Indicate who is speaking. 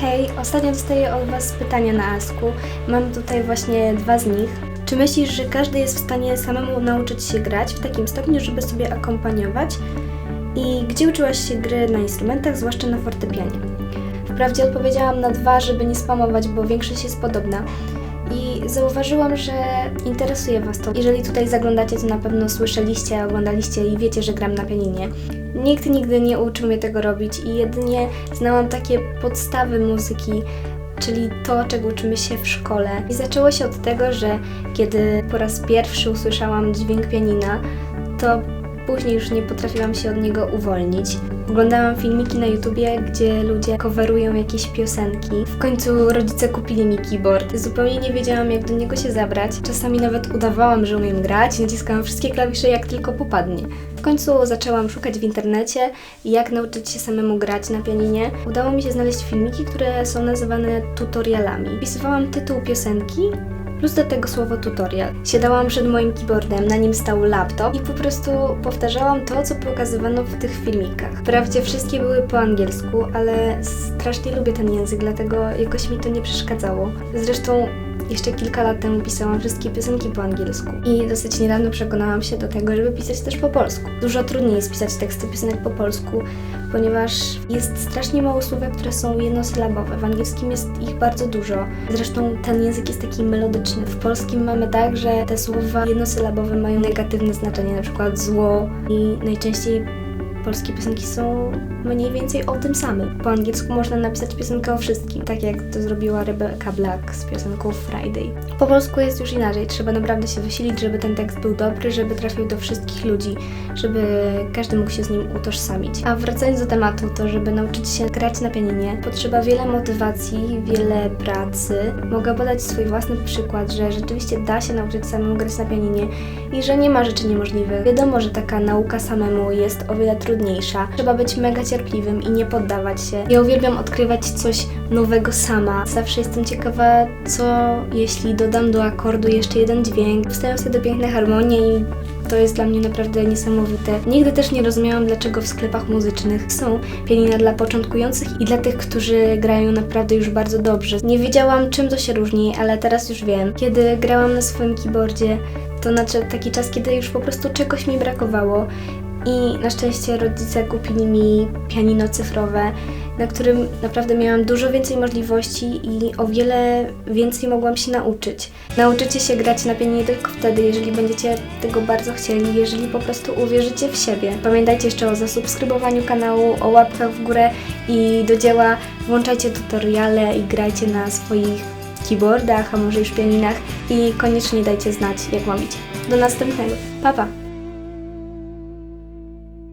Speaker 1: Hej, ostatnio dostaję od Was pytania na Asku. Mam tutaj właśnie dwa z nich. Czy myślisz, że każdy jest w stanie samemu nauczyć się grać w takim stopniu, żeby sobie akompaniować? I gdzie uczyłaś się gry na instrumentach, zwłaszcza na fortepianie? Wprawdzie odpowiedziałam na dwa, żeby nie spamować, bo większość jest podobna. I zauważyłam, że interesuje Was to. Jeżeli tutaj zaglądacie, to na pewno słyszeliście, oglądaliście i wiecie, że gram na pianinie. Nikt nigdy nie uczył mnie tego robić i jedynie znałam takie podstawy muzyki, czyli to, czego uczymy się w szkole. I zaczęło się od tego, że kiedy po raz pierwszy usłyszałam dźwięk pianina, to później już nie potrafiłam się od niego uwolnić. Oglądałam filmiki na YouTubie, gdzie ludzie coverują jakieś piosenki. W końcu rodzice kupili mi keyboard. Zupełnie nie wiedziałam, jak do niego się zabrać. Czasami nawet udawałam, że umiem grać, naciskałam wszystkie klawisze, jak tylko popadnie. W końcu zaczęłam szukać w internecie, jak nauczyć się samemu grać na pianinie. Udało mi się znaleźć filmiki, które są nazywane tutorialami. Wpisywałam tytuł piosenki plus do tego słowo tutorial. Siadałam przed moim keyboardem, na nim stał laptop i po prostu powtarzałam to, co pokazywano w tych filmikach. Wprawdzie wszystkie były po angielsku, ale strasznie lubię ten język, dlatego jakoś mi to nie przeszkadzało. Zresztą jeszcze kilka lat temu pisałam wszystkie piosenki po angielsku i dosyć niedawno przekonałam się do tego, żeby pisać też po polsku. Dużo trudniej jest pisać teksty piosenek po polsku, ponieważ jest strasznie mało słówek, które są jednosylabowe. W angielskim jest ich bardzo dużo. Zresztą ten język jest taki melodyczny. W polskim mamy tak, że te słowa jednosylabowe mają negatywne znaczenie, na przykład zło i najczęściej polskie piosenki są mniej więcej o tym samym. Po angielsku można napisać piosenkę o wszystkim, tak jak to zrobiła Rebecca Black z piosenką Friday. Po polsku jest już inaczej, trzeba naprawdę się wysilić, żeby ten tekst był dobry, żeby trafił do wszystkich ludzi, żeby każdy mógł się z nim utożsamić. A wracając do tematu, to żeby nauczyć się grać na pianinie, potrzeba wiele motywacji, wiele pracy. Mogę podać swój własny przykład, że rzeczywiście da się nauczyć samemu grać na pianinie i że nie ma rzeczy niemożliwych. Wiadomo, że taka nauka samemu jest o wiele trudniejsza. Trzeba być mega cierpliwym i nie poddawać się. Ja uwielbiam odkrywać coś nowego sama. Zawsze jestem ciekawa, co jeśli dodam do akordu jeszcze jeden dźwięk. Wstają wtedy piękne harmonie i to jest dla mnie naprawdę niesamowite. Nigdy też nie rozumiałam, dlaczego w sklepach muzycznych są pianina dla początkujących i dla tych, którzy grają naprawdę już bardzo dobrze. Nie wiedziałam, czym to się różni, ale teraz już wiem. Kiedy grałam na swoim keyboardzie, to nadszedł taki czas, kiedy już po prostu czegoś mi brakowało i na szczęście rodzice kupili mi pianino cyfrowe, na którym naprawdę miałam dużo więcej możliwości i o wiele więcej mogłam się nauczyć. Nauczycie się grać na pianinie tylko wtedy, jeżeli będziecie tego bardzo chcieli, jeżeli po prostu uwierzycie w siebie. Pamiętajcie jeszcze o zasubskrybowaniu kanału, o łapkach w górę i do dzieła włączajcie tutoriale i grajcie na swoich keyboardach, a może już pianinach i koniecznie dajcie znać, jak wam idzie. Do następnego. Pa, pa!